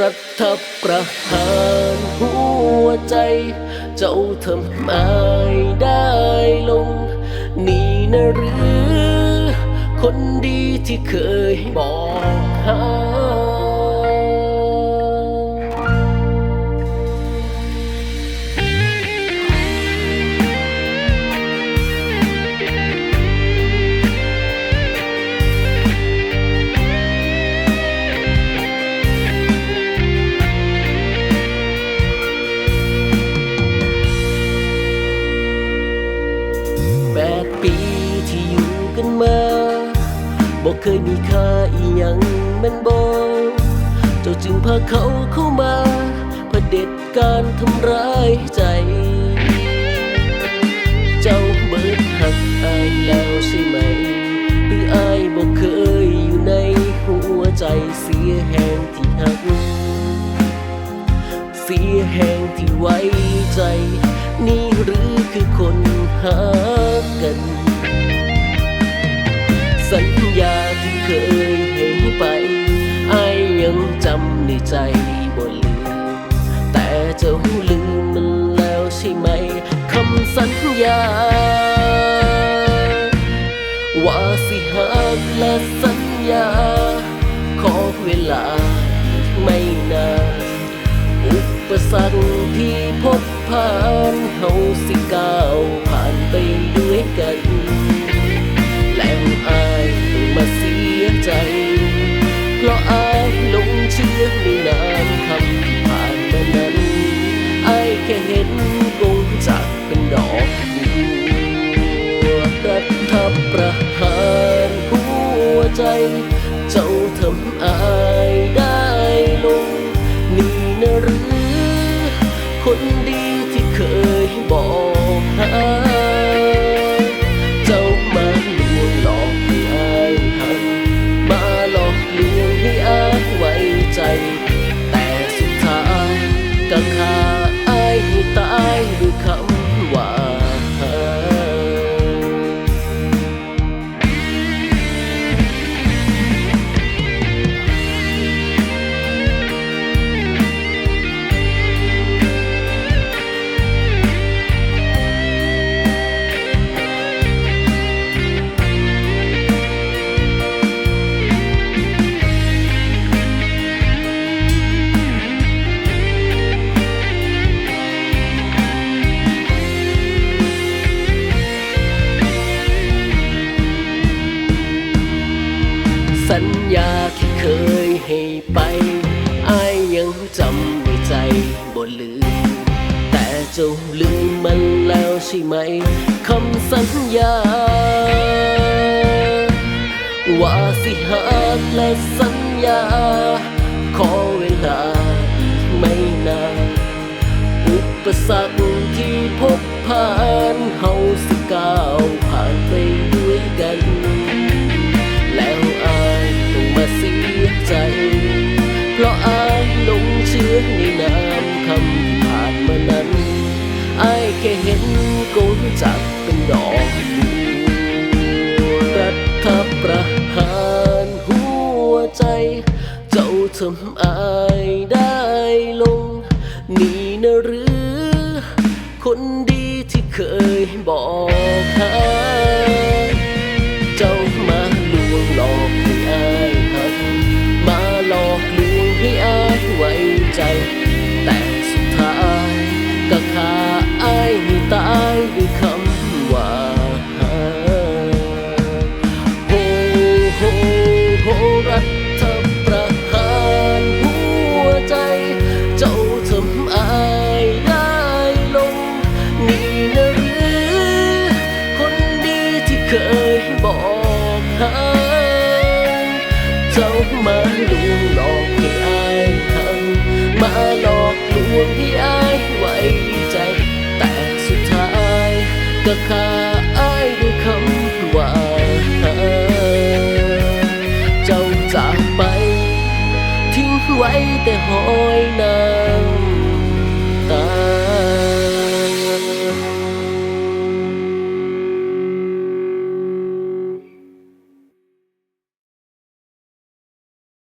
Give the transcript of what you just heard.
รัฐประหารหัวใจ เจ้าทำไมได้ลง นี่นะหรือ คนดีที่เคยบอกหา เคยมีค่าอีหยังมันบอกเจ้าจึงพาเขาเข้ามาเผด็จการทำร้ายใจ เจ้าเบิดหักอายแล้วใช่ไหม หรืออายบอกเคยอยู่ในหัวใจเสียแหงที่หัก เสียแหงที่ไว้ใจ นี่หรือคือคนหากัน สัญญา ยา ว่าสิหักและสัญญา ขอเวลาอีกไม่นาน อุปสรรคที่พบผ่านเฮาสิก้าวา สัญญาที่เคยให้ไปอายยังจำในใจบ่ลืม แต่เจ้าลืมมันแล้วใช่ไหมคำสัญญา ว่าสิหักและสัญญา ดอกบัวรัฐประหารหัวใจ เจ้าทำอายได้ลง นี่นะหรือ คนดีที่เคยบอกหา โฮรัฐประหารหัวใจ เจ้าทำอายได้ลง นี่นะหรือ คนดีที่เคยบอกหาเจ้ามาลวงหลอก เจ้า